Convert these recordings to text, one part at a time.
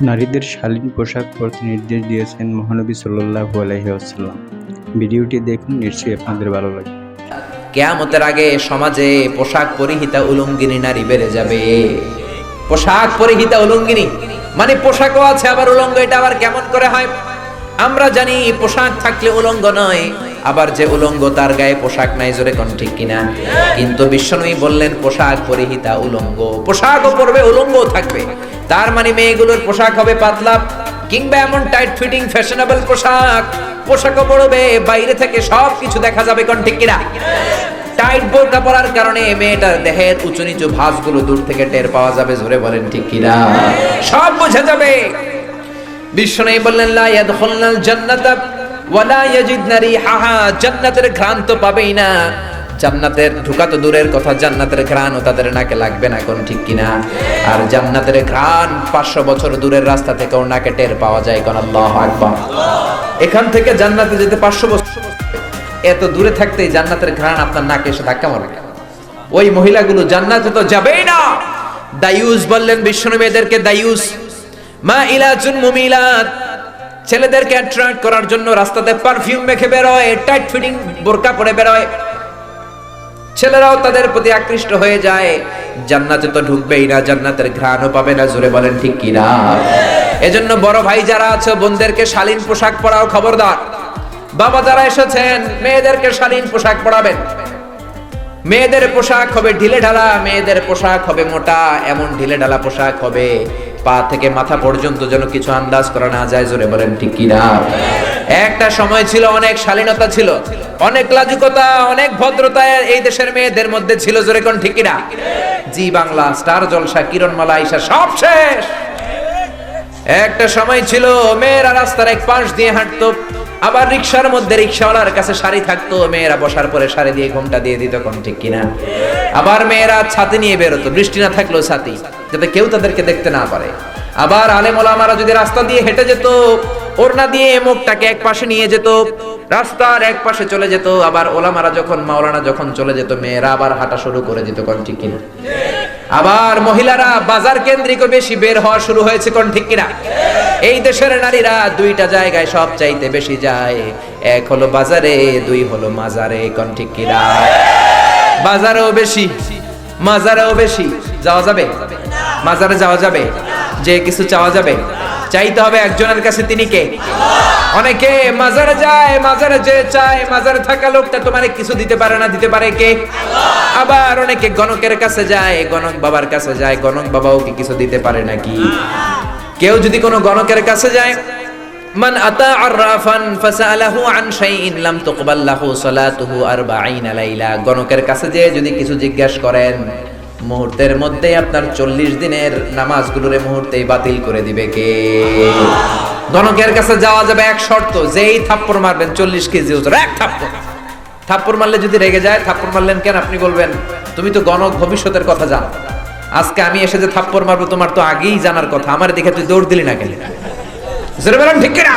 নারীদের শালীন পোশাক পরতে নির্দেশ দিয়েছেন মহানবী সাল্লাল্লাহু আলাইহি ওয়াসাল্লাম। ভিডিওটি দেখুন, নিশ্চয়ই আপনাদের ভালো লাগবে। কেয়ামতের আগে সমাজে পোশাক পরিহিতা উলঙ্গিনী নারী বেড়ে যাবে। পোশাক পরিহিতা উলঙ্গিনী মানে পোশাকও আছে আবার উলঙ্গ, এটা আবার কেমন করে হয়? আমরা জানি পোশাক থাকলে উলঙ্গ নয়। আবার যে উলঙ্গ তার গায়ে পোশাক নাই, জোরে কোন ঠিক কিনা? কিন্তু বিশ্বনবী বললেন, পোশাক পরিহিতা উলঙ্গ। পোশাকও পরবে, উলঙ্গও থাকবে। তার মানে মেয়েগুলোর পোশাক হবে পাতলা কিংবা এমন টাইট ফিটিং ফ্যাশনেবল পোশাক। পোশাকও পরবে, বাইরে থেকে সব কিছু দেখা যাবে, কোন ঠিক কিনা? টাইট বোরকা পরার কারণে মেয়েটার দেহের উঁচু নিচু ভাঁজগুলো দূর থেকে টের পাওয়া যাবে, জোরে বলেন ঠিক কিনা? সব বোঝা যাবে। বিশ্বনবী বললেন, লা ইয়াদখুলনাল জান্নাতা জান্নাতের ঘ্রাণ তো পাবেই না। জান্নাতের ঢুকা তো দূরের কথা, জান্নাতের ঘ্রাণও তাদের নাকে লাগবে না, কোন ঠিক কিনা? আর জান্নাতের ঘ্রাণ পাঁচশো বছর দূরের রাস্তা থেকেও নাকে টের পাওয়া যায়, কোন আল্লাহ এখান থেকে জান্নাতে যেতে পাঁচশো বছর এত দূরে থাকতেই জান্নাতের ঘ্রাণ আপনার নাকে এসে ধাক্কা মারে। ওই মহিলাগুলো জান্নাতে তো যাবেই না। দায়ুস বললেন বিষ্ণু এদেরকে দায়ুস। মা ইলাজুন মুমিলাত। ছেলেদেরকে অ্যাট্রাক্ট করার জন্য রাস্তাতে পারফিউম মেখে বেরোয় টাইট ফিটিং বোরকা পরে বেরোয়। ছেলেরাও তাদের প্রতি আকৃষ্ট হয়ে যায়। জান্নাতে তো ঢুকবেই না, জান্নাতের ঘ্রাণও পাবে না, জোরে বলেন ঠিক কিনা? এজন্য বড় ভাই যারা আছে, বোনদেরকে শালীন পোশাক পরাও খবরদার। বাবা যারা এসেছেন, মেয়েদেরকে শালীন পোশাক পরাবেন। মেয়েদের পোশাক হবে ঢিলে ঢালা মেয়েদের পোশাক হবে মোটা, এমন ঢিলে ঢালা পোশাক হবে পা থেকে মাথা পর্যন্ত যেন কিছু আন্দাজ করা না যায়, জোরে বলেন, ঠিক কিনা একটা সময় ছিল, অনেক শালীনতা ছিল, অনেক লাজুকতা, অনেক ভদ্রতা এই দেশের মেয়েদের মধ্যে ছিল, জোরে কোন ঠিক কিনা জি বাংলা, স্টার জলসা, কিরণমালা আইসা সব শেষ। একটা সময় ছিল, মেয়েরা রাস্তার এক পাশ দিয়ে হাঁটতো আবার রিক্সার মধ্যে রিক্সাওয়ালার কাছে শাড়ি থাকতো, মেয়েরা বসার পরে শাড়ি দিয়ে ঘুমটা দিয়ে দিত, কোন ঠিক কিনা? আবার মেয়েরা ছাতি নিয়ে বেরোতো, বৃষ্টি না থাকলেও ছাতি, যাতে কেউ তাদেরকে দেখতে না পারে। আবার আলেম ওলামারা যদি রাস্তা দিয়ে হেঁটে যেত, ওড়না দিয়ে মুখটাকে এক পাশে নিয়ে যেত, রাস্তার এক পাশে চলে যেত, আবার ওলামারা যখন, মাওলানা যখন চলে যেত, মেয়েরা আবার হাঁটা শুরু করে দিত, কোন ঠিক কিনা? আবার মহিলারা বাজার কেন্দ্রিক বেশি বের হওয়া শুরু হয়েছে, কোন ঠিক কিনা? এই দেশের নারীরা দুইটা জায়গায় সব চাইতে বেশি যায়। এক হলো বাজারে, দুই হলো মাজারে, কোন ঠিক কিনা? বাজারেও বেশি, মাজারেও বেশি। যাওয়া যাবে? মাজারে যাওয়া যাবে? যে কিছু চাওয়া যাবে? চাইতে হবে একজনের কাছে, তিনি কে? অনেকে মাজারে যায়, মাজারে যে চায়, মাজারে থাকা লোকটা তোমারে কিছু দিতে পারে না, দিতে পারে কে? আবার অনেকে গণকের কাছে যায়, গণক বাবার কাছে যায়, গণক বাবাও কি কিছু দিতে পারে নাকি? কেউ যদি কোনো গণকের কাছে যায়, মান আতা আররাফান ফাসালাহু আন শাইইন লাম তুকবাল লাহু সালাতুহু 40 লাইলা। গণকের কাছে যে যদি কিছু জিজ্ঞাসা করেন মুহূর্তের মধ্যে আপনার চল্লিশ দিনের নামাজগুলোরে মুহূর্তেই বাতিল করে দিবে কে? গণকের কাছে যাওয়া যাবে এক শর্ত, যেই থাপ্পড় মারবেন চল্লিশ কেজি ওজন, এক থাপ্পড়। থাপ্পড় মারলে যদি রেগে যায়, থাপ্পড় মারলেন কেন আপনি বলবেন? তুমি তো গণক ভবিষ্যতের কথা জানো। আজকে আমি এসে যে থাপ্পড় মারবো, তোমার তো আগেই জানার কথা। আমার দেখে তুই দৌড় দিলি না বলেন, ঠিক কিনা?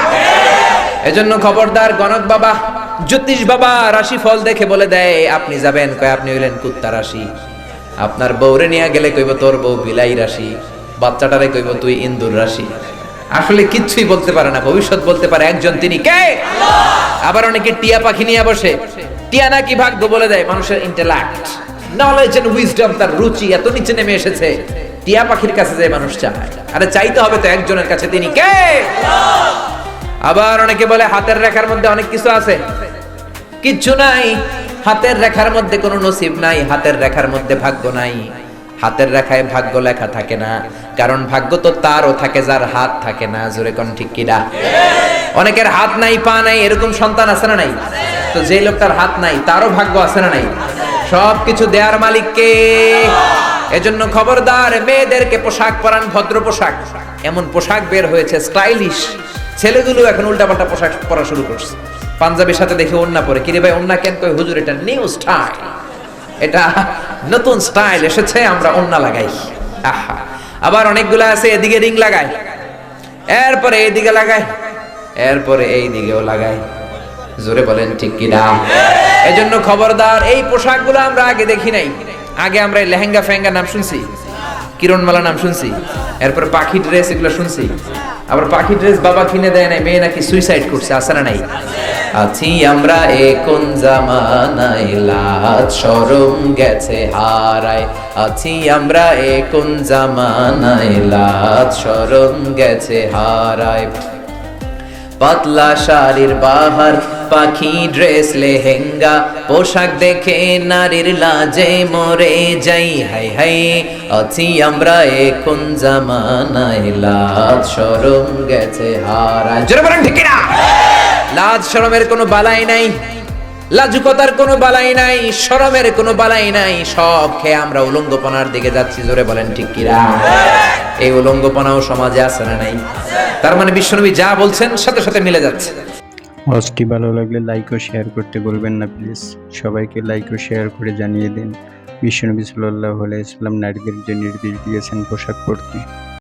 এজন্য খবরদার গণক বাবা, জ্যোতিষ বাবা রাশি ফল দেখে বলে দেয়, আপনি যাবেন কয়, আপনি হইলেন কুত্তা রাশি। আপনার বউরে নিয়ে গেলে কইব তোর বউ বিলাই রাশি, বাচ্চাটারে কইব তুই ইন্দুর রাশি। আসলে কিচ্ছুই বলতে পারে না, ভবিষ্যৎ বলতে পারে একজন তিনি। কে? আবার অনেকে টিয়া পাখি নিয়ে বসে। টিয়া নাকি ভাগ্য বলে দেয়, মানুষের ইন্টেলেক্ট নলেজ এন্ড উইজডম তার রুচি এত নিচে নেমে এসেছে। টিয়া পাখির কাছে যে মানুষ চায়, আরে চাইতে হবে তো একজনের কাছে তিনি। কে? আবার অনেকে বলে হাতের রেখার মধ্যে অনেক কিছু আছে। কিচ্ছু নাই। হাতের রেখার মধ্যে কোনো নসিব নাই, হাতের রেখার মধ্যে ভাগ্য নাই। হাতের রেখায় ভাগ্য লেখা থাকে না, কারণ ভাগ্য তো তারও থাকে, যার হাত থাকে না। জোরে কোন ঠিক কিনা অনেকের হাত নাই, পা নাই, এরকম সন্তান আছে না নাই? তো যে লোকটার হাত নাই, তারও ভাগ্য আছে না নাই? সব কিছু দেয়ার মালিককে। এজন্য খবরদার মেয়েদেরকে পোশাক পরান, ভদ্র পোশাক। এমন পোশাক বের হয়েছে স্টাইলিশ। ছেলেগুলো এখন উল্টাপাল্টা পোশাক পরা শুরু করছে। পাঞ্জাবির সাথে দেখে ওন্না পরে। কিরে ভাই ওন্না কেন কই? হুজুর, এটা নিউ স্টাইল এটা নতুন স্টাইল এসেছে, আমরা ওন্না লাগাই। আহা। আবার অনেকগুলো আছে, এদিকে রিং লাগায়। এরপরে এইদিকে লাগায়। এরপরে এই দিকেও লাগায়। জোরে বলেন, ঠিক কি কিনা এজন্য খবরদার, এই পোশাকগুলো আমরা আগে দেখি নাই। আগে আমরা লেহেঙ্গা ফেহেঙ্গা নাম শুনছি, কিরণমালা নাম শুনছি, এরপর পাখি ড্রেস এগুলো শুনছি। আবার পাখি ড্রেস বাবা কিনে দেয় নাই, মেয়ে নাকি সুইসাইড করছে আসা না নাই? আছি আমরা এ কোন জামানায় লাজ শরম গেছে হারায়। আছি আমরা এ কোন জামানায় লাজ শরম গেছে হারায়। পাতলা শাড়ির বাহার, পাখি ড্রেস, লেহেঙ্গা, পোশাক দেখে নারীর লাজে মরে যাই। হাই হাই, আছি আমরা এখন জামানায়। লাজ সরম গেছে হারা জোরে বলেন, ঠিক না লাজ সরমের কোনো বালাই নাই। লাজুকতার কোনো বালাই নাই শরমের কোনো বালাই নাই, সব খেয়ে আমরা উলঙ্গপনার দিকে যাচ্ছি, জোরে বলেন ঠিক কিরা? এই উলঙ্গপনাও সমাজে আছে না নাই? তার মানে বিশ্বনবী যা বলছেন, সাথে সাথে মিলে যাচ্ছে। ওয়াজটি ভালো লাগলে লাইক ও শেয়ার করতে বলবেন না প্লিজ সবাইকে লাইক ও শেয়ার করে জানিয়ে দিন। বিশ্বনবী সাল্লাহ আলাইসাল্লাম নারীদের যে নির্দেশ দিয়েছেন পোশাক পরতে।